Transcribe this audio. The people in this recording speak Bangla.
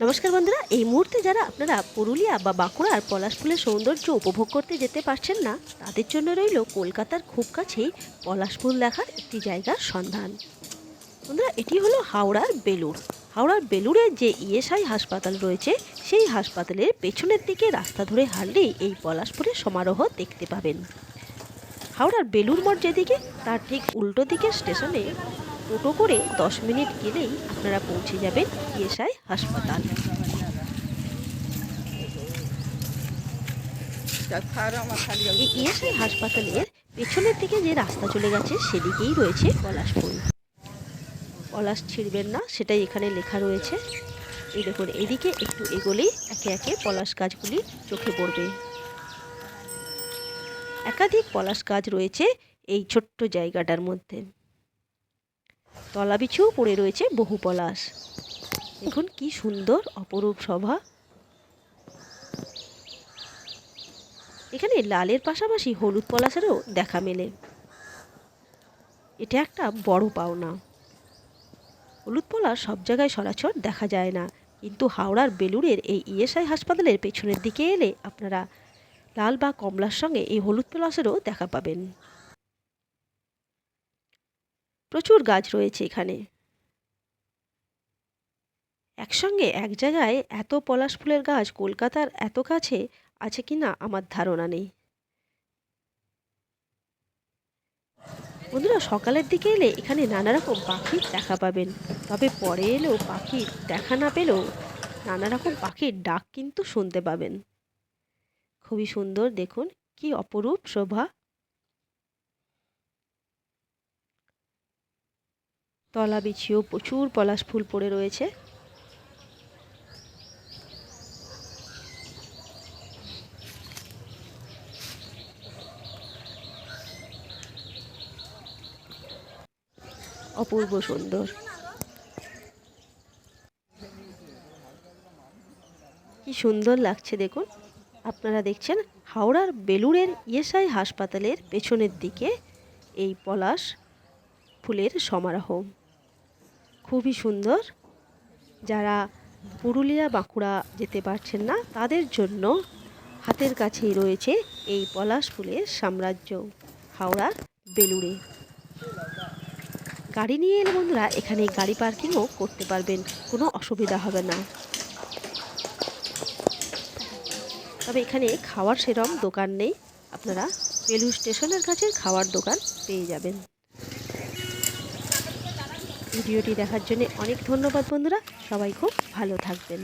নমস্কার বন্ধুরা, এই মুহূর্তে যারা আপনারা পুরুলিয়া বা বাঁকুড়ার পলাশফুলের সৌন্দর্য উপভোগ করতে যেতে পারছেন না, তাদের জন্য রইল কলকাতার খুব কাছেই পলাশফুল দেখার একটি জায়গার সন্ধান। বন্ধুরা, এটি হলো হাওড়ার বেলুর হাওড়ার বেলুরের যে ইএসআই হাসপাতাল রয়েছে, সেই হাসপাতালের পেছনের দিকে রাস্তা ধরে হাঁটলেই এই পলাশপুরের সমারোহ দেখতে পাবেন। হাওড়ার বেলুর মঠ যেদিকে, তার ঠিক উল্টো দিকে স্টেশনে টোটো করে দশ মিনিট গেলেই আপনারা পৌঁছে যাবেন ইএসআই হাসপাতাল। এই ইএসআই হাসপাতালের পেছনের দিকে যে রাস্তা চলে গেছে, সেদিকেই রয়েছে পলাশ ফুল পলাশ ছিঁড়বেন না, সেটাই এখানে লেখা রয়েছে। এই দেখুন, এদিকে একটু এগোলেই একে একে পলাশ গাছগুলি চোখে পড়বে। একাধিক পলাশ গাছ রয়েছে এই ছোট্ট জায়গাটার মধ্যে। তলাবিছুও পড়ে রয়েছে বহু পলাশ। দেখুন কি সুন্দর অপরূপ সভা। এখানে লালের পাশাপাশি হলুদ পলাশেরও দেখা মেলে। এটা একটা বড় পাওনা। হলুদ পলাশ সব জায়গায় সরাসর দেখা যায় না, কিন্তু হাওড়ার বেলুড়ের এই ইএসআই হাসপাতালের পেছনের দিকে এলে আপনারা লাল বা কমলার সঙ্গে এই হলুদ পলাশেরও দেখা পাবেন। প্রচুর গাছ রয়েছে এখানে। একসঙ্গে এক জায়গায় এত পলাশ ফুলের গাছ কলকাতার এত কাছে আছে কি না আমার ধারণা নেই। বন্ধুরা, সকালের দিকে এলে এখানে নানা রকম পাখির দেখা পাবেন। তবে পরে এলেও পাখির দেখা না পেলেও নানা রকম পাখির ডাক কিন্তু শুনতে পাবেন। খুবই সুন্দর, দেখুন, কি অপরূপ শোভা। তলা বিছিয়েও প্রচুর পলাশ ফুল পড়ে রয়েছে। অপূর্ব সুন্দর। কি সুন্দর লাগছে দেখুন। আপনারা দেখছেন হাওড়ার বেলুড়ের ইএসআই হাসপাতালের পেছনের দিকে এই পলাশ ফুলের সমারোহ। খুবই সুন্দর। যারা পুরুলিয়া, বাঁকুড়া যেতে পারছেন না, তাদের জন্য হাতের কাছেই রয়েছে এই পলাশ ফুলের সাম্রাজ্য হাওড়ার বেলুড়ে। গাড়ি নিয়ে এলে বন্ধুরা, এখানে গাড়ি পার্কিংও করতে পারবেন, কোনো অসুবিধা হবে না। তবে এখানে খাওয়ার সেরম দোকান নেই, আপনারা বেলুর স্টেশনের কাছে খাওয়ার দোকান পেয়ে যাবেন। ভিডিওটি দেখার জন্য অনেক ধন্যবাদ বন্ধুরা। সবাই খুব ভালো থাকবেন।